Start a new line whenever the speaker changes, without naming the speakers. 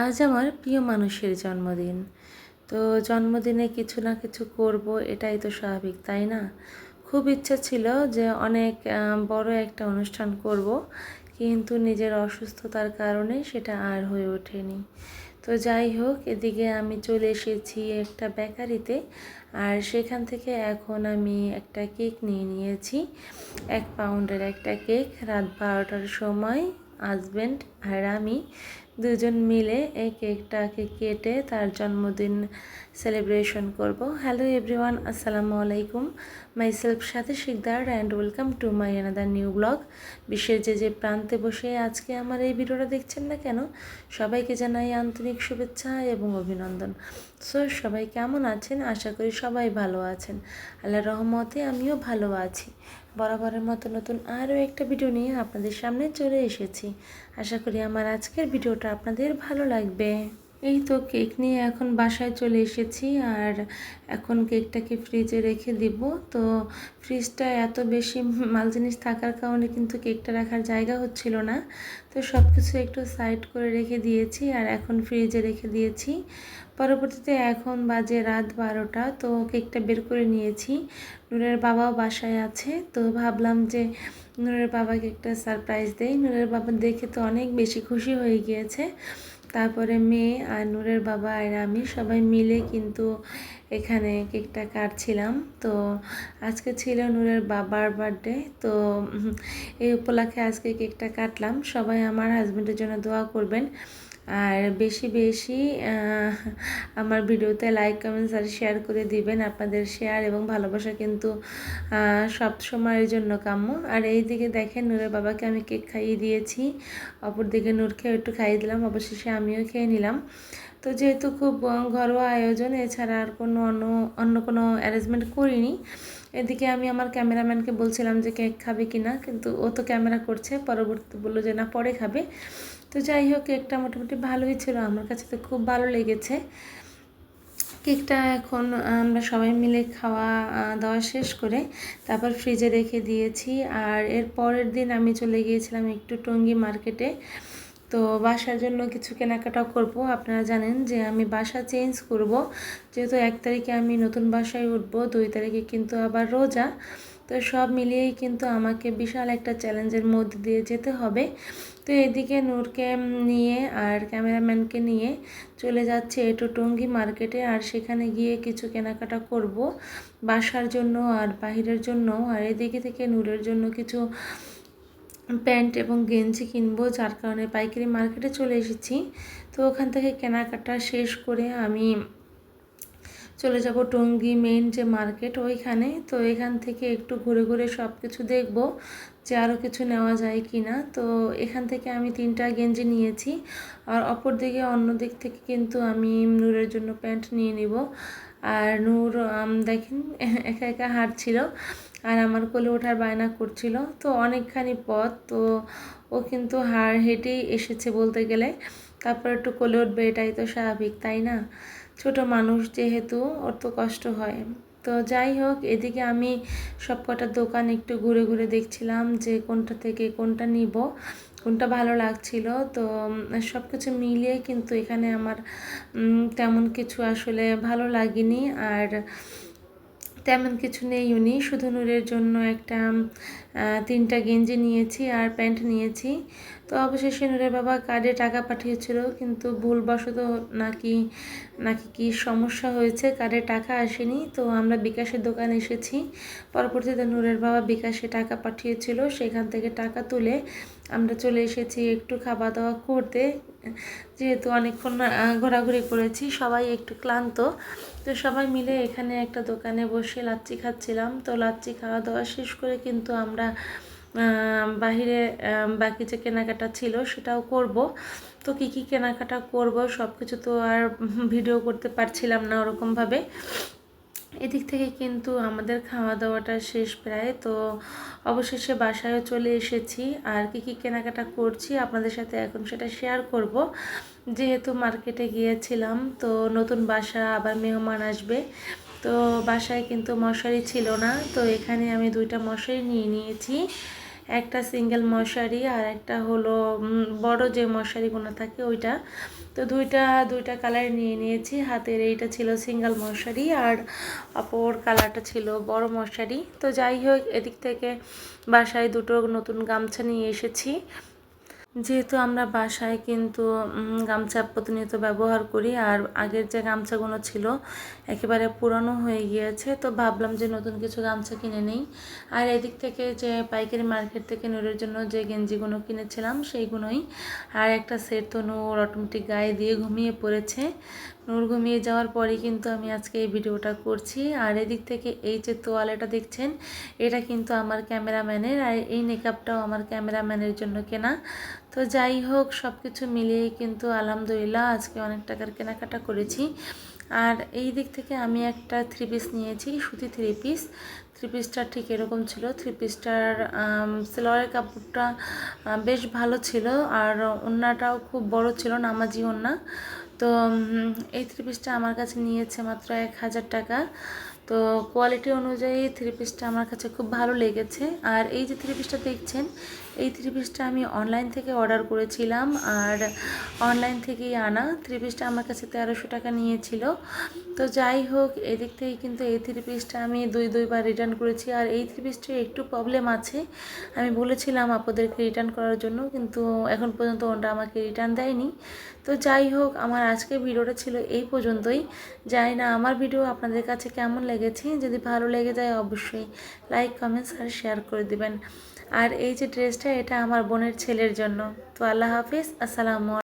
আজ আমার প্রিয় মানুষের জন্মদিন। তো জন্মদিনে কিছু না কিছু করব, এটাই তো স্বাভাবিক, তাই না? খুব ইচ্ছা ছিল যে অনেক বড় একটা অনুষ্ঠান করব, কিন্তু নিজের অসুস্থতার কারণে সেটা আর হয়ে ওঠেনি। তো যাই হোক, এদিকে আমি চলে এসেছি একটা বেকারিতে, আর সেখান থেকে এখন আমি একটা কেক নিয়ে নিয়েছি, এক পাউন্ডের একটা কেক। রাত বারোটার সময় হাজব্যান্ড আর আমি দুজন মিলে এই কেকটাকে কেটে তার জন্মদিন সেলিব্রেশন করব। হ্যালো এভরিওয়ান আসসালামু আলাইকুম। মাই সেলফ সাথে Sikdar and welcome to my another new blog বিশ্বের যে যে প্রান্তে বসে আজকে আমার এই ভিডিওটা দেখছেন না কেন? সবাইকে জানাই আন্তরিক শুভেচ্ছা এবং অভিনন্দন। সো সবাই কেমন আছেন? আশা করি সবাই ভালো আছেন। আল্লাহ রহমতে আমিও ভালো আছি। বরাবরের মতো নতুন আরও একটা ভিডিও নিয়ে আপনাদের সামনে চলে এসেছি। আশা করি আমার আজকের ভিডিওটা আপনাদের ভালো লাগবে। এই তো কেক নিয়ে এখন বাসায় চলে এসেছি আর এখন কেকটাকে ফ্রিজে রেখে দিব। তো ফ্রিজটা এত বেশি মাল জিনিস থাকার কারণে কিন্তু কেকটা রাখার জায়গা হচ্ছিল না। তো সব কিছু একটু সাইড করে রেখে দিয়েছি আর এখন ফ্রিজে রেখে দিয়েছি। পরবর্তীতে এখন বাজে রাত বারোটা, তো কেকটা বের করে নিয়েছি। নূরের বাবাও বাসায় আছে, তো ভাবলাম যে নূরের বাবাকে একটা সারপ্রাইজ দেই। নূরের বাবা দেখে তো অনেক বেশি খুশি হয়ে গিয়েছে। তারপরে মেয়ে আর নূরের বাবা আর আমি সবাই মিলে কিন্তু এখানে কেকটা কাটছিলাম। তো আজকে ছিল নূরের বাবার বার্থডে। তো এই উপলক্ষে আজকে কেকটা কাটলাম। সবাই আমার হাজব্যান্ডের জন্য দোয়া করবেন। আর বেশি বেশি আমার ভিডিওতে লাইক কমেন্টস আর শেয়ার করে দিবেন আপনাদের শেয়ার এবং ভালোবাসা কিন্তু সব সময়ের জন্য কাম্য। আর এই দিকে দেখেন নূরের বাবাকে আমি কেক খাইয়ে দিয়েছি। অপর দিকে খেয়ে একটু খাইয়ে দিলাম, অবশেষে আমিও খেয়ে নিলাম। তো যেহেতু খুব ঘরোয়া আয়োজন, এছাড়া আর কোনো অন্য অন্য কোনো অ্যারেঞ্জমেন্ট করিনি। এদিকে আমি আমার ক্যামেরাম্যানকে বলছিলাম যে কেক খাবে কি না কিন্তু ও তো ক্যামেরা করছে, পরবর্তী বলল যে না, পরে খাবে। তো যাই হোক, কেকটা মোটামুটি ভালোই ছিল। আমার কাছে তো খুব ভালো লেগেছে। কেকটা এখন আমরা সবাই মিলে খাওয়া দাওয়া শেষ করে তারপর ফ্রিজে রেখে দিয়েছি। আর এর পরের দিন আমি চলে গিয়েছিলাম একটু টঙ্গী মার্কেটে তো বাসার জন্য কিছু কেনাকাটা করব। আপনারা জানেন যে আমি বাসা চেঞ্জ করব। যেহেতু এক তারিখে আমি নতুন বাসায় উঠবো, দুই তারিখে কিন্তু আবার রোজা। তো সব মিলিয়েই কিন্তু আমাকে বিশাল একটা চ্যালেঞ্জের মধ্যে দিয়ে যেতে হবে। তো এদিকে নূরকে নিয়ে আর ক্যামেরাম্যানকে নিয়ে চলে যাচ্ছে একটু টঙ্গী মার্কেটে আর সেখানে গিয়ে কিছু কেনাকাটা করব বাসার জন্য আর বাহিরের জন্য। আর এদিকে থেকে নূরের জন্য কিছু প্যান্ট এবং গেঞ্জি কিনবো, যার কারণে পাইকারি মার্কেটে চলে এসেছি। তো ওখান থেকে কেনাকাটা শেষ করে আমি চলে যাব টঙ্গী মেন যে মার্কেট ওইখানে। তো এখান থেকে একটু ঘুরে ঘুরে সব কিছু দেখব যে আরও কিছু নেওয়া যায় কি না তো এখান থেকে আমি তিনটা গেঞ্জি নিয়েছি। আর অপর দিকে অন্য দিক থেকে কিন্তু আমি নূরের জন্য প্যান্ট নিয়ে নিব। আর নূর দেখেন, একা একা হাঁটছিল। আর আমার কোলে ওঠার বায়না করছিল। তো অনেকখানি পথ, তো ও কিন্তু হাড় হেঁটেই এসেছে বলতে গেলে। তারপর একটু কোলে উঠবে, এটাই তো স্বাভাবিক, তাই না? ছোট মানুষ যেহেতু, ওর তো কষ্ট হয়। তো যাই হোক, এদিকে আমি সব কটা দোকান একটু ঘুরে ঘুরে দেখছিলাম যে কোনটা থেকে কোনটা নিব, কোনটা ভালো লাগছিল। তো সব কিছু মিলিয়ে কিন্তু এখানে আমার তেমন কিছু আসলে ভালো লাগেনি। আর তেমন কিছু নেই উনি। শুধু নূরের জন্য একটা তিনটা গেঞ্জি নিয়েছি আর প্যান্ট নিয়েছি। তো অবশেষে নূরের বাবা কার্ডে টাকা পাঠিয়েছিল, কিন্তু ভুলবশত নাকি নাকি কি সমস্যা হয়েছে কার্ডে টাকা আসেনি। তো আমরা বিকাশের দোকানে এসেছি। পরবর্তীতে নূরের বাবা বিকাশে টাকা পাঠিয়েছিল, সেখান থেকে টাকা তুলে আমরা চলে এসেছি একটু খাওয়া দাওয়া করতে। যেহেতু অনেকক্ষণ ঘোরাঘুরি করেছি, সবাই একটু ক্লান্ত। তো সবাই মিলে এখানে একটা দোকানে বসে লাচ্ছি খাচ্ছিলাম। তো লাচ্ছি খাওয়া দাওয়া শেষ করে কিন্তু আমরা বাহিরে বাকি যে কেনাকাটা ছিল সেটাও করব। তো কী কী কেনাকাটা করব সব কিছু তো আর ভিডিও করতে পারছিলাম না ওরকমভাবে। এদিক থেকে কিন্তু আমাদের খাওয়া দাওয়াটা শেষ প্রায়, তো অবশেষে বাসায়ও চলে এসেছি। আর কি কী কেনাকাটা করছি আপনাদের সাথে এখন সেটা শেয়ার করব। যেহেতু মার্কেটে গিয়েছিলাম, তো নতুন বাসা আবার মেহমান আসবে। তো বাসায় কিন্তু মশারি ছিল না, তো এখানে আমি দুইটা মশারি নিয়ে নিয়েছি। একটা সিঙ্গেল মশারি আর একটা হলো বড় যে মশারিগুলো থাকে ওইটা। তো দুইটা দুইটা কালার নিয়ে নিয়েছি। হাতের এইটা ছিল সিঙ্গেল মশারি আর অপর কালারটা ছিল বড় মশারি। তো যাই হোক, এদিক থেকে বাসায় দুটো নতুন গামছা নিয়ে এসেছি। যেহেতু আমরা বাসায় কিন্তু গামছা প্রতিনিয়ত ব্যবহার করি, আর আগের যে গামছাগুলো ছিল একেবারে পুরনো হয়ে গিয়েছে, তো ভাবলাম যে নতুন কিছু গামছা কিনে নেই। আর এদিক থেকে যে পাইকারি মার্কেট থেকে নুরের জন্য যে গেঞ্জিগুলো কিনেছিলাম, সেইগুলোই। আর একটা সেট তো নূর অটোমেটিক গায়ে দিয়ে ঘুমিয়ে পড়েছে। নূর ঘুমিয়ে যাওয়ার পরেই কিন্তু আমি আজকে এই ভিডিওটা করছি। আর এদিক থেকে এই যে তোয়ালেটা দেখছেন, এটা কিন্তু আমার ক্যামেরাম্যানের আর এই মেকআপটাও আমার ক্যামেরাম্যানের জন্য কেনা। তো যাই হোক সব কিছু মিলিয়েই কিন্তু আলহামদুলিল্লাহ আজকে অনেক টাকার কেনাকাটা করেছি। আর এই দিক থেকে আমি একটা থ্রি পিস নিয়েছি, সুতি থ্রি পিস থ্রি পিসটা ঠিক এরকম ছিল। থ্রি পিসটার সেলোয়ারের কাপড়টা বেশ ভালো ছিল। আর ওড়নাটাও খুব বড় ছিল, নামাজি ওড়না। তো এই থ্রি পিসটা আমার কাছে নিয়েছে মাত্র এক হাজার টাকা। তো কোয়ালিটি অনুযায়ী থ্রি পিসটা আমার কাছে খুব ভালো লেগেছে। আর এই যে থ্রি পিসটা দেখছেন, এই থ্রি পিসটা আমি অনলাইন থেকে অর্ডার করেছিলাম। আর অনলাইন থেকেই আনা। থ্রি পিসটা আমার কাছে তেরোশো টাকা নিয়েছিল। তো যাই হোক, এদিক থেকে কিন্তু এই থ্রি পিসটা আমি দুই, দুইবার রিটার্ন করেছি। আর এই থ্রি পিসটার একটু প্রবলেম আছে। আমি বলেছিলাম আপনাদেরকে রিটার্ন করার জন্য, কিন্তু এখন পর্যন্ত ওটা আমাকে রিটার্ন দেয়নি। তো যাই হোক, আমার আজকের ভিডিওটা ছিল এই পর্যন্তই। জানি না আমার ভিডিও আপনাদের কাছে কেমন লেগেছে, যদি ভালো লেগে যায় অবশ্যই লাইক কমেন্টস আর শেয়ার করে দিবেন। আর এই যে ড্রেসটা এটা আমার বোনের ছেলের জন্য। তো আল্লাহ হাফিজ, আসসালামু